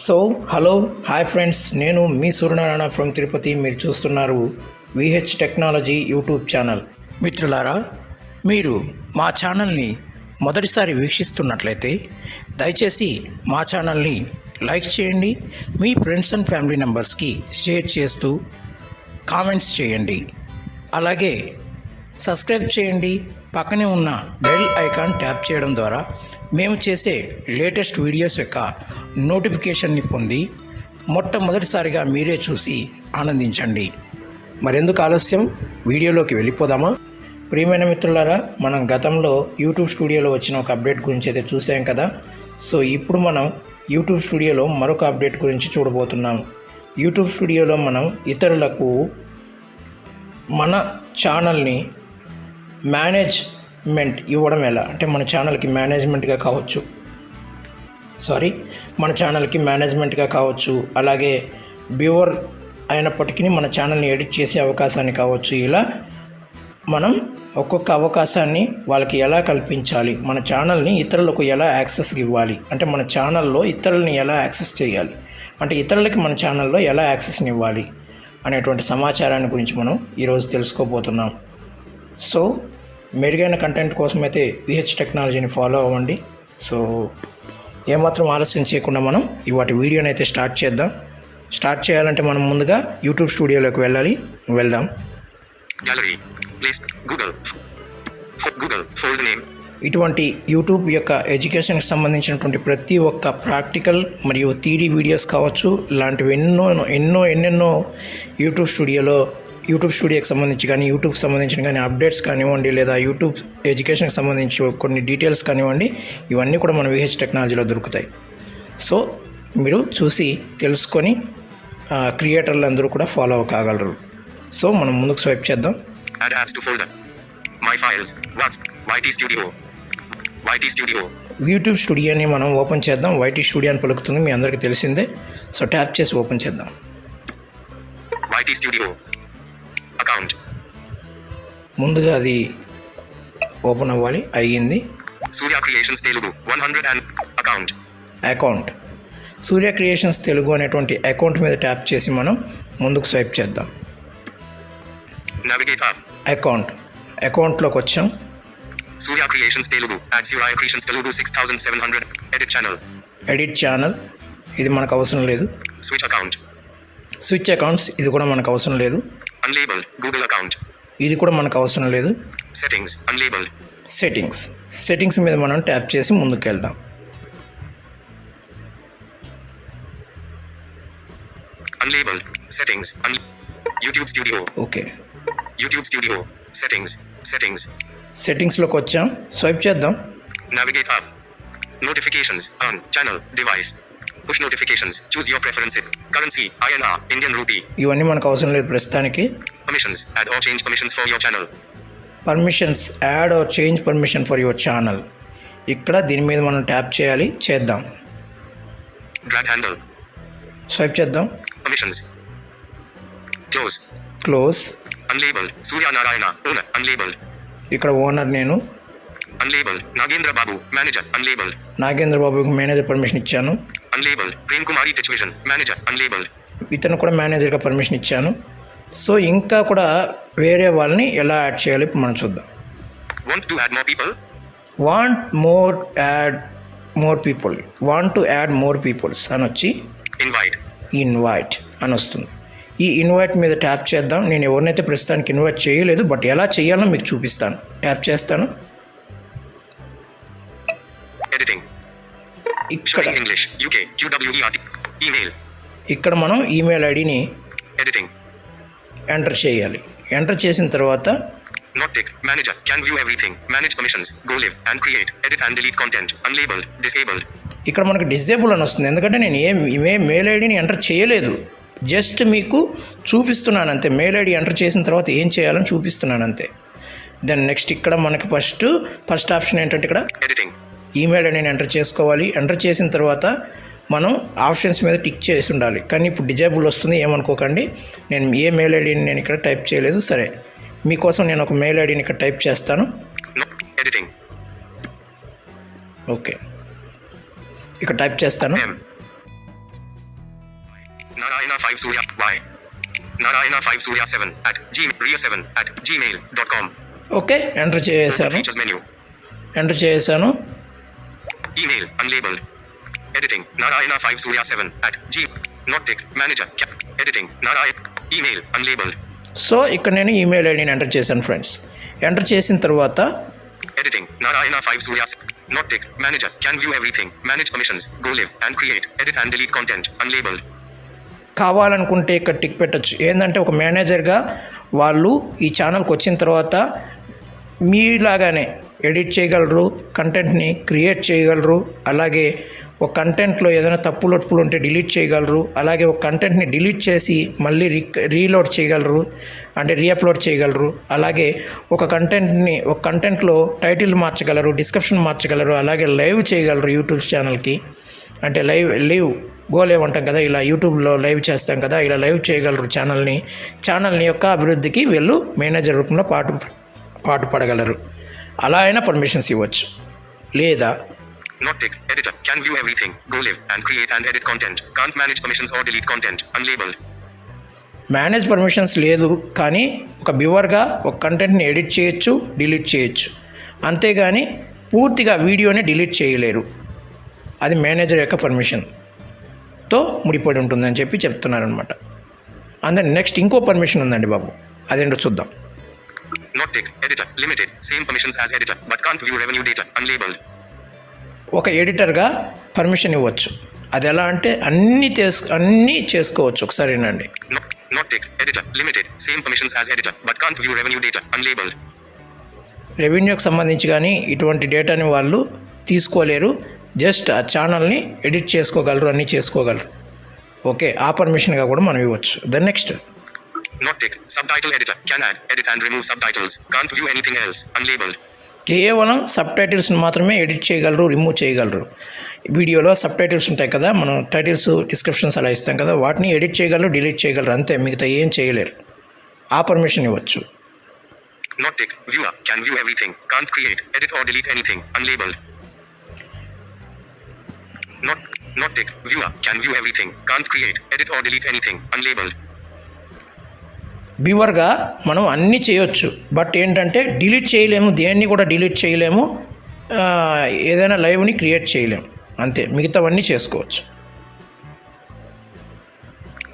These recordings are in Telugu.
సో హలో హాయ్ ఫ్రెండ్స్ నేను మీ సూర్యనారాయణ ఫ్రమ్ తిరుపతి మీరు చూస్తున్నారు విహెచ్ టెక్నాలజీ యూట్యూబ్ ఛానల్ మిత్రులారా మీరు మా ఛానల్ని మొదటిసారి వీక్షిస్తున్నట్లయితే దయచేసి మా ఛానల్ని లైక్ చేయండి మీ ఫ్రెండ్స్ అండ్ ఫ్యామిలీ మెంబర్స్కి షేర్ చేస్తూ కామెంట్స్ చేయండి. అలాగే సబ్స్క్రైబ్ చేయండి. పక్కనే ఉన్న బెల్ ఐకాన్ ట్యాప్ చేయడం ద్వారా మేము చేసే లేటెస్ట్ వీడియోస్ యొక్క నోటిఫికేషన్ని పొంది మొట్టమొదటిసారిగా మీరే చూసి ఆనందించండి. మరెందుకు ఆలస్యం? వీడియోలోకి వెళ్ళిపోదామా? ప్రియమైన మిత్రులారా మనం గతంలో యూట్యూబ్ స్టూడియోలో వచ్చిన ఒక అప్డేట్ గురించి అయితే చూసాం కదా? సో ఇప్పుడు మనం యూట్యూబ్ స్టూడియోలో మరొక అప్డేట్ గురించి చూడబోతున్నాం. యూట్యూబ్ స్టూడియోలో మనం ఇతరులకు మన ఛానల్ని మేనేజ్మెంట్ ఇవ్వడం ఎలా? అంటే మన ఛానల్కి మేనేజ్మెంట్గా కావచ్చు. సారీ మన ఛానల్కి మేనేజ్మెంట్గా కావచ్చు. అలాగే వ్యూవర్ అయినప్పటికీ మన ఛానల్ని ఎడిట్ చేసే అవకాశాన్ని కావచ్చు. ఇలా మనం ఒక్కొక్క అవకాశాన్ని వాళ్ళకి ఎలా కల్పించాలి? మన ఛానల్ని ఇతరులకు ఎలా యాక్సెస్ ఇవ్వాలి? అంటే మన ఛానల్లో ఇతరులని ఎలా యాక్సెస్ చేయాలి? అంటే ఇతరులకి మన ఛానల్లో ఎలా యాక్సెస్ని ఇవ్వాలి? అనేటువంటి సమాచారాన్ని గురించి మనం ఈరోజు తెలుసుకోబోతున్నాం. సో మెరుగైన కంటెంట్ కోసం అయితే విహెచ్ టెక్నాలజీని ఫాలో అవ్వండి. సో ఏమాత్రం ఆలస్యం చేయకుండా మనం ఇవాటి వీడియోని అయితే స్టార్ట్ చేద్దాం. స్టార్ట్ చేయాలంటే మనం ముందుగా యూట్యూబ్ స్టూడియోలోకి వెళ్ళాలి. వెళ్దాం. ఇటువంటి యూట్యూబ్ యొక్క ఎడ్యుకేషన్కి సంబంధించినటువంటి ప్రతి ఒక్క ప్రాక్టికల్ మరియు థీరీ వీడియోస్ కావచ్చు ఇలాంటివి ఎన్నో ఎన్నో ఎన్నెన్నో యూట్యూబ్ స్టూడియోలో యూట్యూబ్ స్టూడియోకి సంబంధించి కానీ యూట్యూబ్కి సంబంధించిన కానీ అప్డేట్స్ కానివ్వండి లేదా యూట్యూబ్ ఎడ్యుకేషన్కి సంబంధించి కొన్ని డీటెయిల్స్ కానివ్వండి ఇవన్నీ కూడా మన విహెచ్ టెక్నాలజీలో దొరుకుతాయి. సో మీరు చూసి తెలుసుకొని క్రియేటర్లు అందరూ కూడా ఫాలో కాగలరు. సో మనం ముందుకు స్వైప్ చేద్దాం. Studio. యూట్యూబ్ స్టూడియోని మనం ఓపెన్ చేద్దాం. వైటీ స్టూడియో అని పలుకుతుంది మీ అందరికీ తెలిసిందే. సో ట్యాప్ చేసి ఓపెన్ చేద్దాం. YT Studio. అకౌంట్ ముందుగా అది ఓపెన్ అవ్వాలి అయ్యింది. Surya creations Telugu one hundred and account. Account. Surya creations Telugu అనేటువంటి అకౌంట్ మీద ట్యాప్ చేసి మనం ముందుకు స్వైప్ చేద్దాం. Navigate account. అకౌంట్లోకి వచ్చాం. Surya creations Telugu at Surya Telugu six thousand seven hundred edit channel edit channel ఇది మనకు అవసరం లేదు. స్విచ్ అకౌంట్ స్విచ్ అకౌంట్స్ ఇది కూడా మనకు అవసరం లేదు. అన్లేబుల్ గూగుల్ అకౌంట్ ఇది కూడా మనకు అవసరం లేదు. సెట్టింగ్స్ అన్లేబుల్ సెట్టింగ్స్ సెట్టింగ్స్ మీద మనం ట్యాప్ చేసి ముందుకు వెళ్దాం unlabeled settings on YouTube studio okay YouTube studio settings settings సెటింగ్స్లోకి వచ్చాం. స్వైప్ చేద్దాం. Navigate up notifications on channel device Push notifications. Choose your preferences. Currency INR Indian rupee. ఇవన్నీ మనకు అవసరం లేదు ప్రస్తుతానికి Permissions. Add or change permissions for your channel. Permissions add or change permission for your channel ఇక్కడ దీని మీద మనం ట్యాప్ చేయాలి చేద్దాం Drag handle. స్వైప్ చేద్దాం Permissions. Close. Close Unlabeled. Surya Narayana. Owner. Unlabeled. ఇక్కడ ఓనర్ నేను Unlabeled. Nagendra Babu. Manager. Unlabeled. Nagendra బాబుకి మేనేజర్ pర్మిషన్ ఇచ్చాను Unlabeled. Prem Kumari Television. Manager. Unlabeled. ఇతను కూడా మేనేజర్గా పర్మిషన్ ఇచ్చాను సో ఇంకా కూడా వేరే వాళ్ళని ఎలా యాడ్ చేయాలి మనం చూద్దాం Want to add more people? Want more add more people want to add more peoples అని వచ్చి Invite. ఇన్వైట్ అని వస్తుంది ఈ ఇన్వైట్ మీద ట్యాప్ చేద్దాం నేను ఎవరినైతే ప్రస్తుతానికి ఇన్వైట్ చేయలేదు బట్ ఎలా చేయాలో మీకు చూపిస్తాను ట్యాప్ చేస్తాను ఇక్కడ. UK. QWERT. Email. ఇక్కడ మనం ఈమెయిల్ ఐడిని Editing. ఎంటర్ చేయాలి ఎంటర్ చేసిన తర్వాత Not tick. Manager can view everything. Manage permissions. Go live and create. Edit and delete content. Unlabeled. Disabled. ఇక్కడ మనకు డిజేబుల్ అని వస్తుంది ఎందుకంటే నేను ఏ ఏ మెయిల్ ఐడిని ఎంటర్ చేయలేదు జస్ట్ మీకు చూపిస్తున్నాను అంతే మెయిల్ ఐడి ఎంటర్ చేసిన తర్వాత ఏం చేయాలని చూపిస్తున్నాను అంతే దెన్ నెక్స్ట్ ఇక్కడ మనకి ఫస్ట్ ఫస్ట్ ఆప్షన్ ఏంటంటే ఇక్కడ Editing. ఈమెయిల్ ఐడిని ఎంటర్ చేసుకోవాలి ఎంటర్ చేసిన తర్వాత మనం ఆప్షన్స్ మీద టిక్ చేసి ఉండాలి కానీ ఇప్పుడు డిజేబుల్ వస్తుంది ఏమనుకోకండి నేను ఏ మెయిల్ ఐడిని నేను ఇక్కడ టైప్ చేయలేదు సరే మీకోసం నేను ఒక మెయిల్ ఐడిని ఇక్కడ టైప్ చేస్తాను. ఓకే ఇక్కడ టైప్ చేస్తాను M. Narayana 5 Surya Y. Narayana 5 Surya 7 at gmail Ria 7 at gmail.com. Okay enter చేశాను. ఎంటర్ చేశాను Email unlabeled. Editing Narayana 5 Surya 7 at g. Not tick. Manager. Editing Narayana. Email unlabeled. So ఇక్కడ నేను ఈమెయిల్ ఐడిని ఎంటర్ చేశాను ఫ్రెండ్స్ ఎంటర్ చేసిన తర్వాత Editing Narayana 5 Surya 7. Not tick. Manager can view everything. Manage permissions. Go live and create. Edit and delete content. Unlabeled. కావాలనుకుంటే ఇక్కడ టిక్ పెట్టచ్చు ఏంటంటే ఒక మేనేజర్గా వాళ్ళు ఈ ఛానల్కి వచ్చిన తర్వాత మీలాగానే ఎడిట్ చేయగలరు కంటెంట్ని క్రియేట్ చేయగలరు అలాగే ఒక కంటెంట్లో ఏదైనా తప్పులు ఒప్పులు ఉంటే డిలీట్ చేయగలరు అలాగే ఒక కంటెంట్ని డిలీట్ చేసి మళ్ళీ రీ రీలోడ్ చేయగలరు అంటే రీఅప్లోడ్ చేయగలరు అలాగే ఒక కంటెంట్ని ఒక కంటెంట్లో టైటిల్ మార్చగలరు డిస్క్రిప్షన్ మార్చగలరు అలాగే లైవ్ చేయగలరు యూట్యూబ్ ఛానల్కి. అంటే లైవ్ లైవ్ గోలేవ్ ఉంటాం అంటాం కదా ఇలా యూట్యూబ్లో లైవ్ చేస్తాం కదా ఇలా లైవ్ చేయగలరు ఛానల్ని ఛానల్ని యొక్క అభివృద్ధికి వీళ్ళు మేనేజర్ రూపంలో పాటు పాటు పడగలరు. అలా అయినా పర్మిషన్స్ ఇవ్వచ్చు లేదా Not tick. Editor can view everything. Go live and create and edit content. Can't manage permissions or delete content. Unlabeled. Manage permissions లేదు కానీ ఒక వ్యూవర్గా ఒక కంటెంట్ని ఎడిట్ చేయొచ్చు డిలీట్ చేయొచ్చు అంతేగాని పూర్తిగా వీడియోని డిలీట్ చేయలేరు అది మేనేజర్ యొక్క పర్మిషన్తో ముడిపడి ఉంటుందని చెప్పి చెప్తున్నారనమాట అందరి నెక్స్ట్ ఇంకో పర్మిషన్ ఉందండి బాబు అదేంటో చూద్దాం Not tick. Editor. Limited. Same permissions as editor, but can't view revenue data. Unlabeled. ఒక ఎడిటర్గా పర్మిషన్ ఇవ్వచ్చు అది ఎలా అంటే అన్నీ చేసు అన్నీ చేసుకోవచ్చు ఒకసారి వినండి Not, not tick. Editor. Limited. Same permissions as editor, but can't view revenue data. Unlabeled. రెవెన్యూకి సంబంధించి కానీ ఇటువంటి డేటాని వాళ్ళు తీసుకోలేరు జస్ట్ ఆ ఛానల్ని ఎడిట్ చేసుకోగలరు అన్నీ చేసుకోగలరు ఓకే ఆ పర్మిషన్గా కూడా మనం ఇవ్వచ్చు then next నోటిక్ subtitle editor can add edit and remove subtitles can't view anything else unlabeled కేవలం సబ్టైటిల్స్ని మాత్రమే ఎడిట్ చేయగలరు రిమూవ్ చేయగలరు. వీడియోలో సబ్టైటిల్స్ ఉంటాయి కదా మనం టైటిల్స్ డిస్క్రిప్షన్స్ అలా ఇస్తాం కదా వాటిని ఎడిట్ చేయగలరు డిలీట్ చేయగలరు అంతే మిగతా ఏం చేయలేరు. ఆ పర్మిషన్ ఇవ్వచ్చు. Not, not tick, viewer. Can view everything, can't create, edit or delete anything, unlabeled. వ్యూవర్గా మనం అన్నీ చేయొచ్చు బట్ ఏంటంటే డిలీట్ చేయలేము దేన్ని కూడా డిలీట్ చేయలేము ఏదైనా లైవ్ని క్రియేట్ చేయలేము అంతే మిగతావన్నీ చేసుకోవచ్చు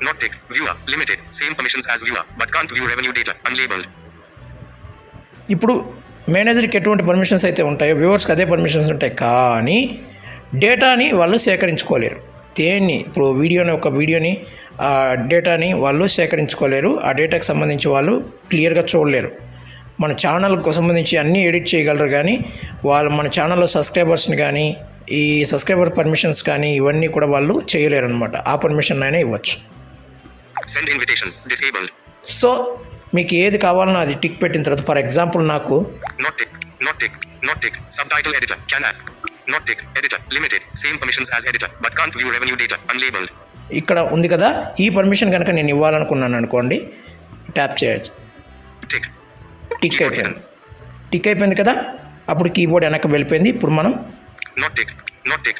Not tick. Viewer. Limited. Same permissions as viewer, but can't view revenue data. Unlabeled. ఇప్పుడు మేనేజర్కి ఎటువంటి పర్మిషన్స్ అయితే ఉంటాయో వ్యూవర్స్కి అదే పర్మిషన్స్ ఉంటాయి కానీ డేటాని వాళ్ళు సేకరించుకోలేరు దేన్ని ఇప్పుడు వీడియోని ఒక వీడియోని ఆ డేటాని వాళ్ళు సేకరించుకోలేరు. ఆ డేటాకి సంబంధించి వాళ్ళు క్లియర్గా చూడలేరు. మన ఛానల్కి సంబంధించి అన్నీ ఎడిట్ చేయగలరు కానీ వాళ్ళు మన ఛానల్లో సబ్స్క్రైబర్స్ని కానీ ఈ సబ్స్క్రైబర్ పర్మిషన్స్ కానీ ఇవన్నీ కూడా వాళ్ళు చేయలేరు అనమాట ఆ పర్మిషన్ అయినా ఇవ్వచ్చు. సో మీకు ఏది కావాలన్నా అది టిక్ పెట్టిన తర్వాత ఫర్ ఎగ్జాంపుల్ నాకు. Not tick. Editor. Limited. Same permissions as editor, but can't view revenue data. Unlabeled. ఇక్కడ ఉంది కదా ఈ పర్మిషన్ కనుక నేను ఇవ్వాలనుకున్నాను అనుకోండి ట్యాప్ చేయొచ్చు Tick. టిక్ అయిపోయింది టిక్ అయిపోయింది కదా అప్పుడు కీబోర్డ్ వెనక్కి వెళ్ళిపోయింది ఇప్పుడు మనం Not tick. Not tick.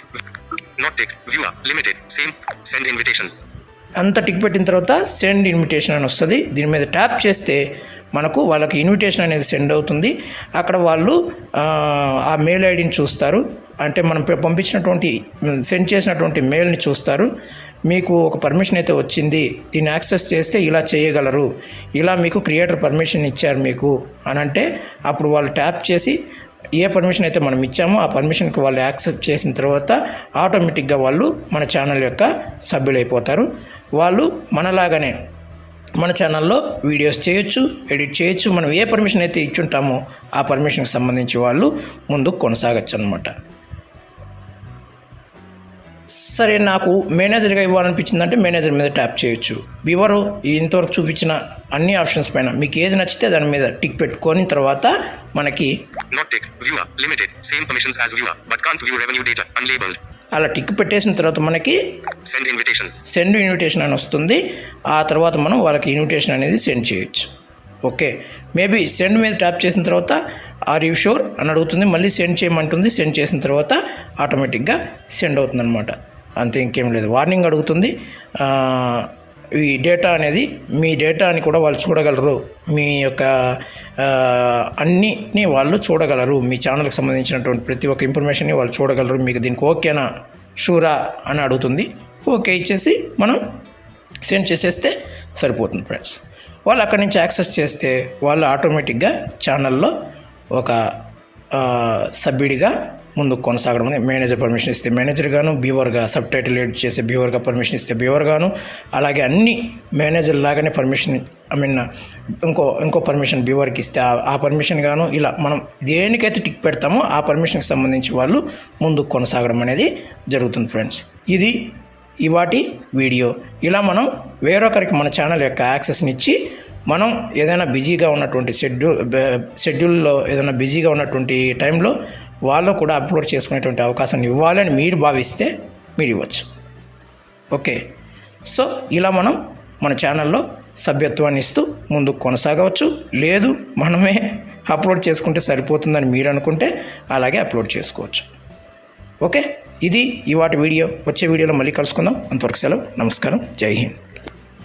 Not tick. Viewer. Limited. Same. Send invitation. అంత టిక్ పెట్టిన తర్వాత సెండ్ ఇన్విటేషన్ అని వస్తుంది దీని మీద ట్యాప్ చేస్తే మనకు వాళ్ళకి ఇన్విటేషన్ అనేది సెండ్ అవుతుంది అక్కడ వాళ్ళు ఆ మెయిల్ ఐడిని చూస్తారు అంటే మనం పంపించినటువంటి సెండ్ చేసినటువంటి మెయిల్ని చూస్తారు. మీకు ఒక పర్మిషన్ అయితే వచ్చింది దీన్ని యాక్సెస్ చేస్తే ఇలా చేయగలరు. ఇలా మీకు క్రియేటర్ పర్మిషన్ ఇచ్చారు మీకు అని అంటే అప్పుడు వాళ్ళు ట్యాప్ చేసి ఏ పర్మిషన్ అయితే మనం ఇచ్చామో ఆ పర్మిషన్కి వాళ్ళు యాక్సెస్ చేసిన తర్వాత ఆటోమేటిక్గా వాళ్ళు మన ఛానల్ యొక్క సభ్యులైపోతారు. వాళ్ళు మనలాగానే మన ఛానల్లో వీడియోస్ చేయొచ్చు ఎడిట్ చేయొచ్చు. మనం ఏ పర్మిషన్ అయితే ఇచ్చుంటామో ఆ పర్మిషన్కి సంబంధించి వాళ్ళు ముందుకు కొనసాగచ్చు అనమాట సరే నాకు మేనేజర్గా ఇవ్వాలనిపించిందంటే మేనేజర్ మీద ట్యాప్ చేయొచ్చు. వివరు ఇంతవరకు చూపించిన అన్ని ఆప్షన్స్ పైన. మీకు ఏది నచ్చితే దాని మీద టిక్ పెట్టుకొని తర్వాత మనకి. అలా టిక్ పెట్టేసిన తర్వాత మనకి Send invitation. సెండ్ ఇన్విటేషన్ అని వస్తుంది. ఆ తర్వాత మనం వాళ్ళకి ఇన్విటేషన్ అనేది సెండ్ చేయొచ్చు. ఓకే మేబీ సెండ్ మీద ట్యాప్ చేసిన తర్వాత ఆర్ యూ షూర్ అని అడుగుతుంది. మళ్ళీ సెండ్ చేయమంటుంది. సెండ్ చేసిన తర్వాత ఆటోమేటిక్గా సెండ్ అవుతుంది అనమాట అంతే ఇంకేం లేదు. వార్నింగ్ అడుగుతుంది. ఈ డేటా అనేది మీ డేటా అని కూడా వాళ్ళు చూడగలరు. మీ యొక్క అన్నిని వాళ్ళు చూడగలరు. మీ ఛానల్కి సంబంధించినటువంటి ప్రతి ఒక్క ఇన్ఫర్మేషన్ని వాళ్ళు చూడగలరు. మీకు దీనికి ఓకేనా షూరా అని అడుగుతుంది. ఓకే ఇచ్చేసి మనం సెండ్ చేసేస్తే సరిపోతుంది ఫ్రెండ్స్ వాళ్ళు అక్కడి నుంచి యాక్సెస్ చేస్తే వాళ్ళు ఆటోమేటిక్గా ఛానల్లో ఒక సభ్యుడిగా ముందుకు కొనసాగడం అనేది మేనేజర్ పర్మిషన్ ఇస్తే మేనేజర్ గాను బీవర్గా సబ్ టైటిల్ ఎడిట్ చేసే బీవర్గా పర్మిషన్ ఇస్తే బీవర్ గాను అలాగే అన్ని మేనేజర్ లాగానే పర్మిషన్ ఐ మీన్ ఇంకో ఇంకో పర్మిషన్ బీవర్కి ఇస్తే ఆ- ఆ పర్మిషన్ గాను ఇలా మనం దేనికైతే టిక్ పెడతామో ఆ పర్మిషన్కి సంబంధించి వాళ్ళు ముందుకు కొనసాగడం అనేది జరుగుతుంది ఫ్రెండ్స్. ఇది ఇవాటి వీడియో. ఇలా మనం వేరొకరికి మన ఛానల్ యొక్క యాక్సెస్ని ఇచ్చి మనం ఏదైనా బిజీగా ఉన్నటువంటి షెడ్యూల్ షెడ్యూల్లో ఏదైనా బిజీగా ఉన్నటువంటి టైంలో వాళ్ళు కూడా అప్లోడ్ చేసుకునేటువంటి అవకాశాన్ని ఇవ్వాలని మీరు భావిస్తే మీరు ఇవ్వచ్చు. ఓకే. సో ఇలా మనం మన ఛానల్లో సభ్యత్వాన్ని ఇస్తూ ముందుకు కొనసాగవచ్చు. లేదు మనమే అప్లోడ్ చేసుకుంటే సరిపోతుందని మీరు అనుకుంటే అలాగే అప్లోడ్ చేసుకోవచ్చు. ఓకే. ఇది ఇవాటి వీడియో. వచ్చే వీడియోలో మళ్ళీ కలుసుకుందాం. అంతవరకు సెలవు. నమస్కారం. జై హింద్.